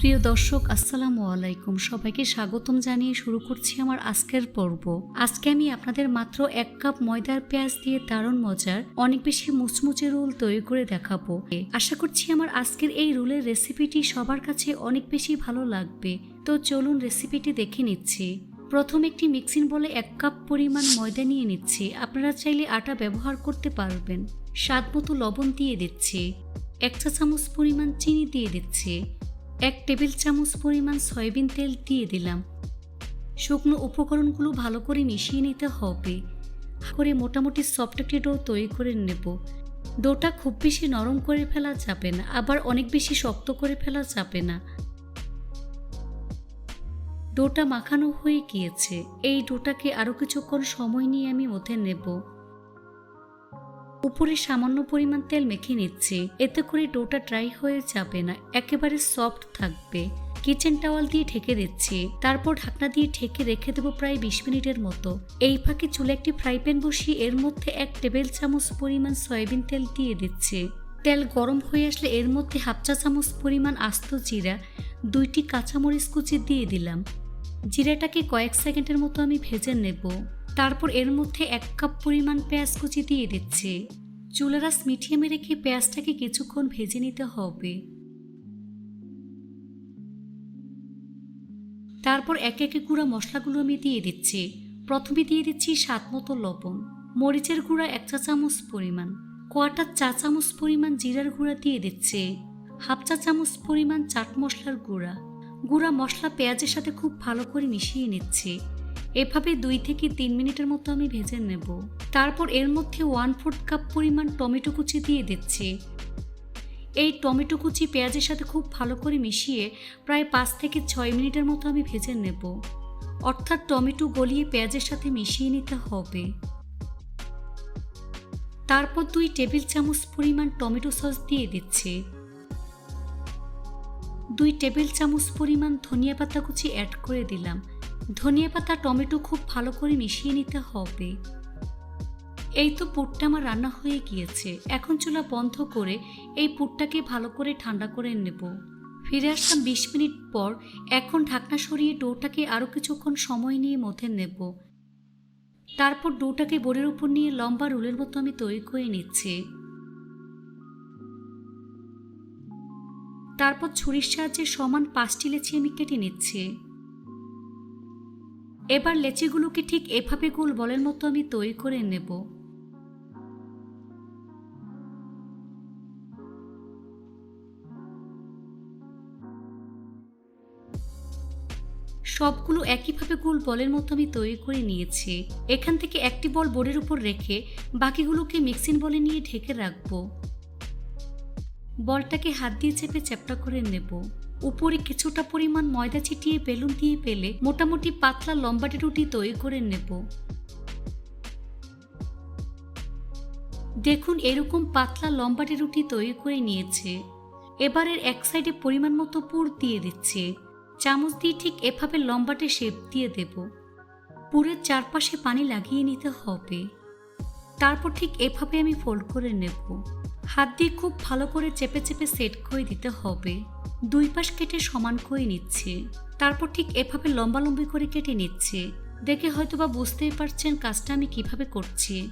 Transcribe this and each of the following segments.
প্রিয় দর্শক, আসসালামু আলাইকুম। সবাইকে স্বাগতম জানিয়ে শুরু করছি আমার আজকের পর্ব। আজকে আমি আপনাদের মাত্র এক কাপ ময়দার পেঁয়াজ দিয়ে দারুণ মজার, অনেক বেশি মুচমুচে রোল তৈরি করে দেখাবো। আশা করছি আমার আজকের এই রোলের রেসিপিটি সবার কাছে অনেক বেশি ভালো লাগবে। তো চলুন রেসিপিটি দেখে নিচ্ছি। প্রথম একটি মিক্সিং বলে এক কাপ পরিমাণ ময়দা নিয়ে নিচ্ছি। আপনারা চাইলে আটা ব্যবহার করতে পারবেন। স্বাদ মতো লবণ দিয়ে দিচ্ছি। এক চা চামচ পরিমাণ চিনি দিয়ে দিচ্ছি। এক টেবিল চামচ পরিমাণ সয়াবিন তেল দিয়ে দিলাম। শুকনো উপকরণগুলো ভালো করে মিশিয়ে নিতে হবে। করে মোটামুটি সফট একটি ডো তৈরি করে নেব। ডোটা খুব বেশি নরম করে ফেলা যাবে না, আবার অনেক বেশি শক্ত করে ফেলা যাবে না। ডোটা মাখানো হয়ে গিয়েছে। এই ডোটাকে আরও কিছুক্ষণ সময় নিয়ে আমি মধ্যে নেব। উপরে সামান্য পরিমাণ তেল মেখে নিচ্ছি। এতে করে ডোটা ড্রাই হয়ে যাবে না, একেবারে সফট থাকবে। কিচেন টাওয়াল দিয়ে ঢেকে দিচ্ছি। তারপর ঢাকনা দিয়ে ঢেকে রেখে দেবো প্রায় বিশ মিনিটের মতো। এই ফাঁকে চুলে একটি ফ্রাই প্যান বসিয়ে এর মধ্যে এক টেবিল চামচ পরিমাণ সয়াবিন তেল দিয়ে দিচ্ছি। তেল গরম হয়ে আসলে এর মধ্যে হাফ চা চামচ পরিমাণ আস্ত জিরা, দুইটি কাঁচামরিচ কুচি দিয়ে দিলাম। জিরাটাকে কয়েক সেকেন্ডের মতো আমি ভেজে নেব। তারপর এর মধ্যে এক কাপ পরিমাণ পেঁয়াজ কুচি দিয়ে দিচ্ছি। চুলারাস মিডিয়ামে রেখে পেঁয়াজটাকে কিছুক্ষণ ভেজে নিতে হবে। তারপর এক একে গুঁড়া মশলাগুলো আমি দিয়ে দিচ্ছি। প্রথমে দিয়ে দিচ্ছি স্বাদ মতো লবণ। মরিচের গুঁড়া এক চা চামচ পরিমাণ। কোয়াটার চা চামচ পরিমাণ জিরার গুঁড়া দিয়ে দিচ্ছে। হাফ চা চামচ পরিমাণ চাট মশলার গুঁড়া। গুঁড়া মশলা পেঁয়াজের সাথে খুব ভালো করে মিশিয়ে নিচ্ছি। এভাবে দুই থেকে তিন মিনিটের মতো আমি ভেজে নেব। তারপর এর মধ্যে ওয়ান ফোর্থ কাপ পরিমাণ টমেটো কুচি দিয়ে দিচ্ছি। এই টমেটো কুচি পেঁয়াজের সাথে খুব ভালো করে মিশিয়ে প্রায় পাঁচ থেকে ছয় মিনিটের মতো আমি ভেজে নেব। অর্থাৎ টমেটো গলিয়ে পেঁয়াজের সাথে মিশিয়ে নিতে হবে। তারপর দুই টেবিল চামচ পরিমাণ টমেটো সস দিয়ে দিচ্ছি। দুই টেবিল চামচ পরিমাণ ধনিয়া পাতা কুচি অ্যাড করে দিলাম। ধনিয়া পাতা, টমেটো খুব ভালো করে মিশিয়ে নিতে হবে। এই তো পুরটা আমার রান্না হয়ে গিয়েছে। এখন চুলা বন্ধ করে এই পুরটাকে ভালো করে ঠান্ডা করে নেব। ফিরে আসলাম বিশ মিনিট পর। এখন ঢাকনা সরিয়ে ডোটাকে আরও কিছুক্ষণ সময় নিয়ে মধ্যে নেব। তারপর ডোটাকে বোর্ডের উপর নিয়ে লম্বা রুলের মতো আমি তৈরি করে নিচ্ছি। তারপর ছুরির সাহায্যে সমান পাঁচটি লেচি আমি কেটে নিচ্ছি। এবার লেচিগুলোকে ঠিক এভাবে গোল বলের মতো আমি তৈরি করে নেব। সবগুলো একইভাবে গোল বলের মতো আমি তৈরি করে নিয়েছি। এখান থেকে একটি বল বোর্ডের উপর রেখে বাকিগুলোকে মিক্সিং বলে নিয়ে ঢেকে রাখব। বলটাকে হাত দিয়ে চেপে চ্যাপটা করে নেব। উপরে কিছুটা পরিমাণ ময়দা ছিটিয়ে বেলুন দিয়ে পেলে মোটামুটি পাতলা লম্বাটে রুটি তৈরি করে নেব। দেখুন, এরকম পাতলা লম্বাটে রুটি তৈরি করে নিয়েছে। এবারের এক সাইডে পরিমাণ মতো পুর দিয়ে দিচ্ছে। চামচ দিয়ে ঠিক এভাবে লম্বাটে শেপ দিয়ে দেব। পুরের চারপাশে পানি লাগিয়ে নিতে হবে। তারপর ঠিক এভাবে আমি ফোল্ড করে নেব। হাত দিয়ে খুব ভালো করে চেপে চেপে সেট করে দিতে হবে। দুই পাশ কেটে সমান করে নিচ্ছে। তারপর ঠিক এভাবে লম্বা লম্বি করে কেটে নিচ্ছে। দেখে হয়তো বা বুঝতেই পারছেন কাজটা আমি কীভাবে করছি।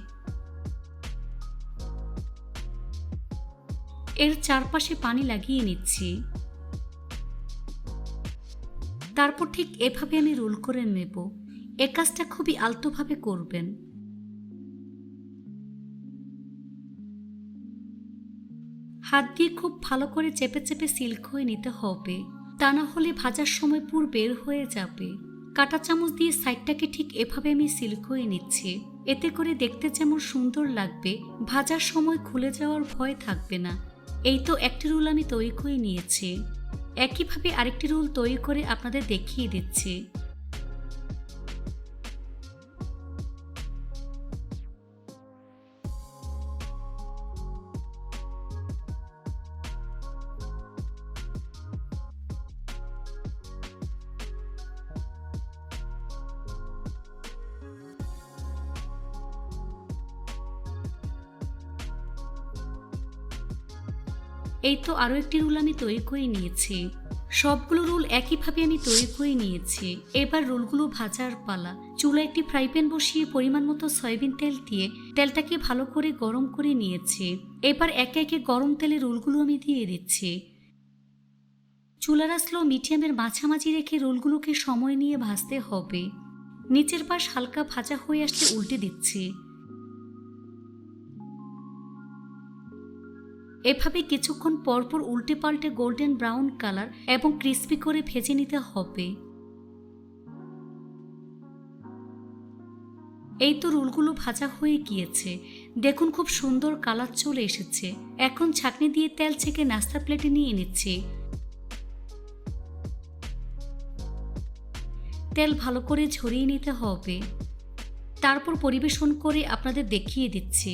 এর চারপাশে পানি লাগিয়ে নিচ্ছি। তারপর ঠিক এভাবে আমি রোল করে নেব। এ কাজটা খুবই আলতোভাবে করবেন। হাত দিয়ে খুব ভালো করে চেপে চেপে সিল্ক হয়ে নিতে হবে। তা না হলে ভাজার সময় পুর বের হয়ে যাবে। কাটা চামচ দিয়ে সাইডটাকে ঠিক এভাবে আমি সিল্ক হয়ে নিচ্ছি। এতে করে দেখতে যেমন সুন্দর লাগবে, ভাজার সময় খুলে যাওয়ার ভয় থাকবে না। এই তো একটি রোল আমি তৈরি করে নিয়েছি। একইভাবে আরেকটি রোল তৈরি করে আপনাদের দেখিয়ে দিচ্ছি। এই তো আরও একটি রুল আমি তৈরি করে নিয়েছি। সবগুলো রোল একইভাবে আমি তৈরি করে নিয়েছি। এবার রোলগুলো ভাজার পালা। চুলা একটি ফ্রাই প্যান বসিয়ে পরিমাণ মতো সয়াবিন তেল দিয়ে তেলটাকে ভালো করে গরম করে নিয়েছি। এবার একে একে গরম তেলে রোলগুলো আমি দিয়ে দিচ্ছি। চুলার স্লো মিডিয়ামের মাঝামাঝি রেখে রোলগুলোকে সময় নিয়ে ভাজতে হবে। নিচের পাশ হালকা ভাজা হয়ে আসলে উল্টে দিচ্ছি। এভাবে কিছুক্ষণ পরপর উল্টে পাল্টে গোল্ডেন ব্রাউন কালার এবং ক্রিস্পি করে ভেজে নিতে হবে। এই তো রুলগুলো ভাজা হয়ে গিয়েছে। দেখুন খুব সুন্দর কালার চলে এসেছে। এখন ছাকনি দিয়ে তেল ছেঁকে নাস্তা প্লেটে নিয়ে নিচ্ছি। তেল ভালো করে ঝরিয়ে নিতে হবে। তারপর পরিবেশন করে আপনাদের দেখিয়ে দিচ্ছি।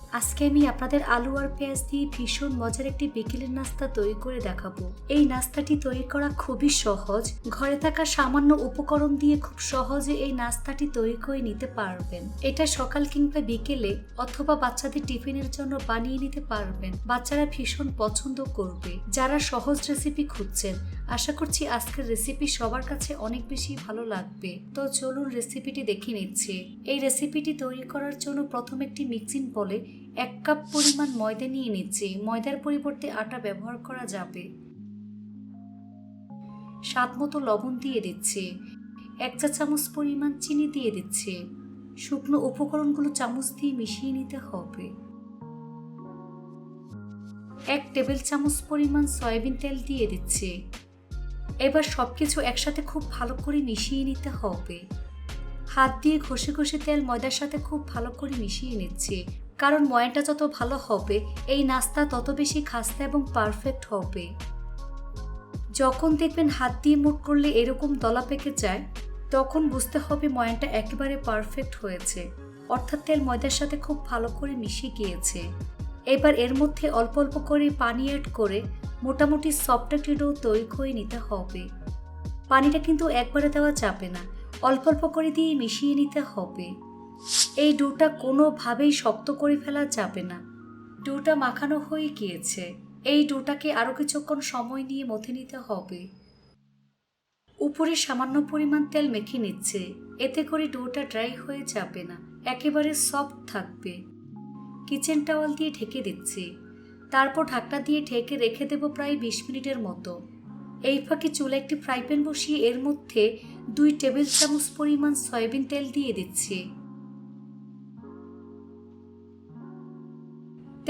আজকে আমি আপনাদের আলু আর পেঁয়াজ দিয়ে ভীষণ মজার একটি বিকেলের নাস্তা তৈরি করে দেখাবো। এই নাস্তাটি তৈরি করা খুবই সহজ। ঘরে থাকা সামান্য উপকরণ দিয়ে খুব সহজে এই নাস্তাটি তৈরি করে নিতে পারবেন। এটা সকাল কিংবা বিকেলে অথবা বাচ্চাদের টিফিনের জন্য বানিয়ে নিতে পারবেন। বাচ্চারা ভীষণ পছন্দ করবে। যারা সহজ রেসিপি খুঁজছেন, আশা করছি আজকের রেসিপি সবার কাছে অনেক বেশি ভালো লাগবে। তো চলুন রেসিপিটি দেখে নিচ্ছি। এই রেসিপিটি তৈরি করার জন্য প্রথম একটি মিক্সিং বলে এক কাপ পরিমাণ ময়দা নিয়ে নিচ্ছি। ময়দার পরিবর্তে আটা ব্যবহার করা যাবে। স্বাদ মতো লবণ দিয়ে দিচ্ছি। এক চা চামচ পরিমাণ চিনি দিয়ে দিচ্ছি। শুকনো উপকরণগুলো চামচ দিয়ে মিশিয়ে নিতে হবে। এক টেবিল চামচ পরিমাণ সয়াবিন তেল দিয়ে দিচ্ছে। এবার সবকিছু একসাথে খুব ভালো করে মিশিয়ে নিতে হবে। হাত দিয়ে ঘষে ঘষে তেল ময়দার সাথে খুব ভালো করে মিশিয়ে নিচ্ছি। কারণ ময়াটা যত ভালো হবে, এই নাস্তা তত বেশি খাস্তা এবং পারফেক্ট হবে। যখন দেখবেন হাত দিয়ে মুট করলে এরকম দলা পেকে যায়, তখন বুঝতে হবে ময়ানটা একেবারে পারফেক্ট হয়েছে। অর্থাৎ তেল ময়দার সাথে খুব ভালো করে মিশে গিয়েছে। এবার এর মধ্যে অল্প অল্প করে পানি অ্যাড করে মোটামুটি সফট একটি ডো তৈরি করে নিতে হবে। পানিটা কিন্তু একবারে দেওয়া যাবে না, অল্প অল্প করে দিয়ে মিশিয়ে নিতে হবে। এই ডোটা কোনোভাবেই শক্ত করে ফেলা যাবে না। ডোটা মাখানো হয়ে গিয়েছে। এই ডোটাকে আরও কিছুক্ষণ সময় নিয়ে মথে নিতে হবে। উপরে সামান্য পরিমাণ তেল মেখে নিচ্ছে। এতে করে ডোটা ড্রাই হয়ে যাবে না। একেবারে সফট থাকবে। কিচেন টাওয়াল দিয়ে ঢেকে দিচ্ছি। তারপর ঢাকনা দিয়ে ঢেকে রেখে দেবো প্রায় বিশ মিনিটের মতো। এই ফাঁকে চুলে একটি ফ্রাই প্যান বসিয়ে এর মধ্যে দুই টেবিল চামচ পরিমাণ সয়াবিন তেল দিয়ে দিচ্ছি।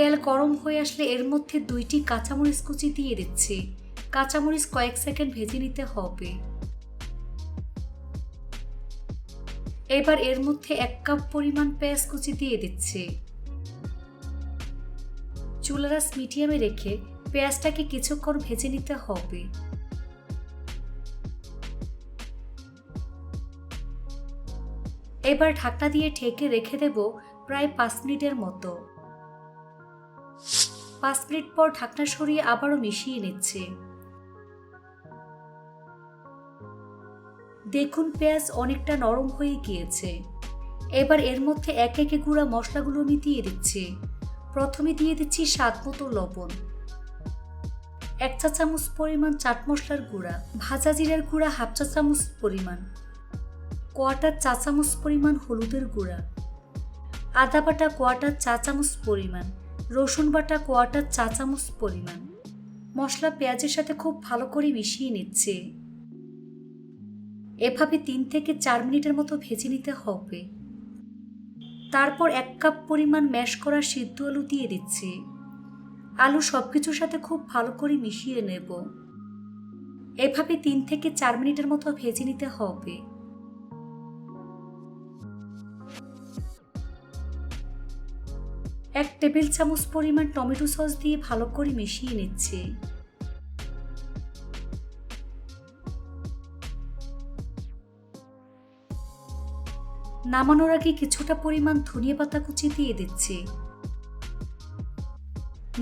তেল গরম হয়ে আসলে এর মধ্যে দুইটি কাঁচামরিচ কুচি দিয়ে দিচ্ছি। কাঁচামরিচ কয়েক সেকেন্ড ভেজে নিতে হবে। এবার এর মধ্যে এক কাপ পরিমাণ পেঁয়াজ কুচি দিয়ে দিচ্ছি। চুলারাস মিডিয়ামে রেখে পেঁয়াজটাকে কিছুক্ষণ ভেজে নিতে হবে। এবার ঢাকনা দিয়ে ঢেকে রেখে দেব প্রায় পাঁচ মিনিটের মতো। পাঁচ মিনিট পর ঢাকনা সরিয়ে আবারও মিশিয়ে নিচ্ছে। দেখুন পেঁয়াজ অনেকটা নরম হয়ে গিয়েছে। এবার এর মধ্যে এক একে গুঁড়া মশলাগুলো আমি দিয়ে দিচ্ছি। প্রথমে দিয়ে দিচ্ছি স্বাদ মতো লবণ। এক চা চামচ পরিমাণ চাট মশলার গুঁড়া, ভাজা জিরার গুঁড়া হাফ চা চামচ পরিমাণ, কোয়াটার চা চামচ পরিমাণ হলুদের গুঁড়া, আদা বাটা কোয়াটার চা চামচ পরিমাণ রসুন বাটা কোয়াটার চা চামচ পরিমাণ। মশলা পেঁয়াজের সাথে খুব ভালো করে মিশিয়ে নিচ্ছে। এভাবে তিন থেকে চার মিনিটের মতো ভেজে নিতে হবে। তারপর এক কাপ পরিমাণ ম্যাশ করা সিদ্ধ আলু দিয়ে দিচ্ছি। আলু সব কিছুর সাথে খুব ভালো করে মিশিয়ে নেব। এভাবে তিন থেকে চার মিনিটের মতো ভেজে নিতে হবে। এক টেবিল চামচ পরিমাণ টমেটো সস দিয়ে ভালো করে মিশিয়ে নিচ্ছি। নামানোর আগে কিছুটা পরিমাণ ধনিয়া পাতা কুচি দিয়ে দিচ্ছি।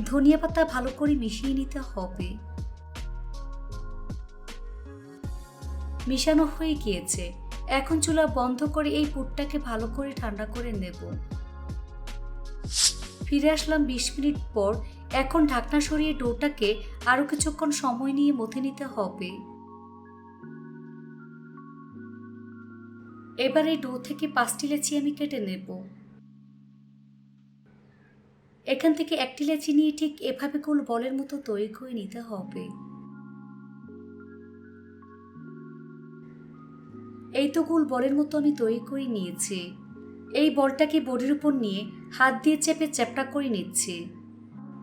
ধনিয়া পাতা ভালো করে মিশিয়ে নিতে হবে। মিশানো হয়ে গিয়েছে। এখন চুলা বন্ধ করে এই পুরটাকে ভালো করে ঠান্ডা করে নেব। ফিরে আসলাম বিশ মিনিট পর। এখন ঢাকনা সরিয়ে ডোটাকে আরও কিছুক্ষণ সময় নিয়ে মথে নিতে হবে। এবার এই ডো থেকে পাঁচটি লেচি আমি কেটে নেব। এখান থেকে একটি লেচি নিয়ে ঠিক এভাবে গোল বলের মতো তৈরি করে নিতে হবে। এই তো গোল বলের মতো আমি তৈরি করে নিয়েছি। এই বলটাকে বডির উপর নিয়ে হাত দিয়ে চেপে চ্যাপটা করে নিচ্ছি।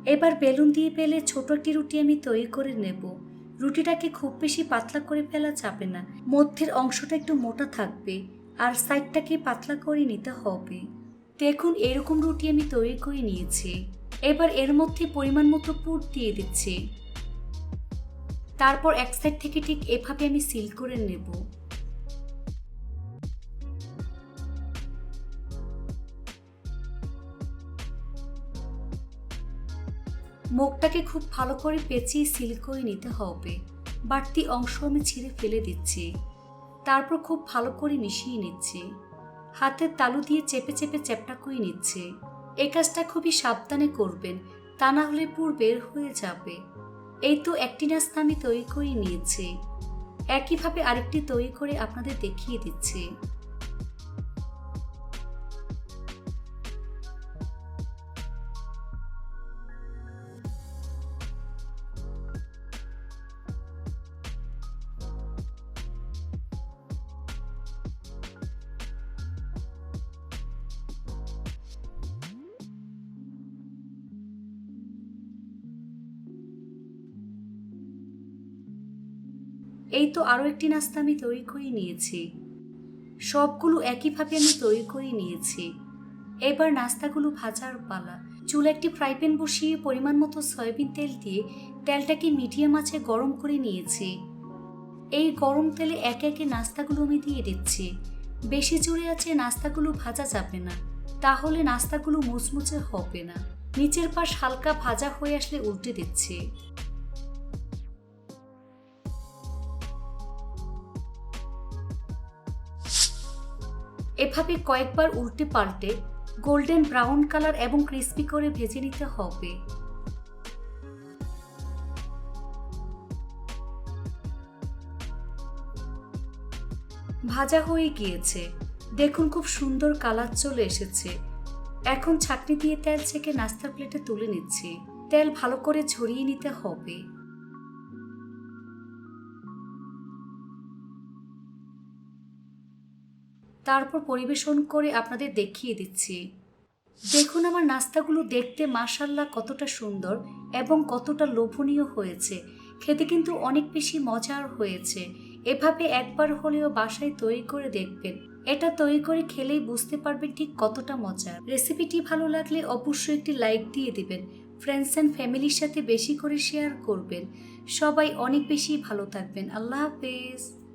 এবার বেলুন দিয়ে পেলে ছোট একটি রুটি আমি তৈরি করে নেব। রুটিটাকে খুব বেশি পাতলা করে ফেলা যাবে না। মধ্যের অংশটা একটু মোটা থাকবে আর সাইডটাকে পাতলা করে নিতে হবে। দেখুন, এরকম রুটি আমি তৈরি করে নিয়েছি। এবার এর মধ্যে পরিমাণ মতো পুর দিয়ে দিচ্ছি। তারপর এক সাইড থেকে ঠিক এভাবে আমি সিল করে নেব। মুখটাকে খুব ভালো করে পেঁচিয়ে সিল করে নিতে হবে। বাড়তি অংশ আমি ছিঁড়ে ফেলে দিচ্ছি। তারপর খুব ভালো করে মিশিয়ে নিচ্ছি। হাতের তালু দিয়ে চেপে চেপে চ্যাপটা করে নিচ্ছে। এই কাজটা খুবই সাবধানে করবেন, তা না হলে পুর বের হয়ে যাবে। এই তো একটি নাস্তা আমি তৈরি করে নিয়েছি। একইভাবে আরেকটি তৈরি করে আপনাদের দেখিয়ে দিচ্ছি। এই তো আরও একটি নাস্তা আমি তৈরি করে নিয়েছি। সবগুলো একইভাবে আমি তৈরি করে নিয়েছি। এবার নাস্তাগুলো ভাজার পালা। চুলে একটি ফ্রাই প্যান বসিয়ে পরিমাণ মতো সয়াবিন তেল দিয়ে তেলটাকে মিডিয়াম আঁচে গরম করে নিয়েছি। এই গরম তেলে একে একে নাস্তাগুলো আমি দিয়ে দিচ্ছি। বেশি জোরে আছে নাস্তাগুলো ভাজা যাবে না। তাহলে নাস্তাগুলো মুচমুচে হবে না। নিচের পাশ হালকা ভাজা হয়ে আসলে উল্টে দিচ্ছি। এভাবে কয়েকবার উল্টে পাল্টে গোল্ডেন ব্রাউন কালার এবং ক্রিস্পি করে ভেজে নিতে হবে। ভাজা হয়ে গিয়েছে। দেখুন খুব সুন্দর কালার চলে এসেছে। এখন ছাকনি দিয়ে তেল ছেঁকে নাস্তার প্লেটে তুলে নিচ্ছি। তেল ভালো করে ঝরিয়ে নিতে হবে। তারপর পরিবেশন করে আপনাদের দেখিয়ে দিচ্ছি। দেখুন আমার নাস্তাগুলো দেখতে মাসাল্লাহ কতটা সুন্দর এবং কতটা লোভনীয় হয়েছে। খেতে কিন্তু অনেক বেশি মজার হয়েছে। এভাবে একবার হলেও বাসায় তৈরি করে দেখবেন। এটা তৈরি করে খেলেই বুঝতে পারবেন ঠিক কতটা মজার। রেসিপিটি ভালো লাগলে অবশ্যই একটি লাইক দিয়ে দিবেন। ফ্রেন্ডস অ্যান্ড ফ্যামিলির সাথে বেশি করে শেয়ার করবেন। সবাই অনেক বেশি ভালো থাকবেন। আল্লাহ হাফেজ।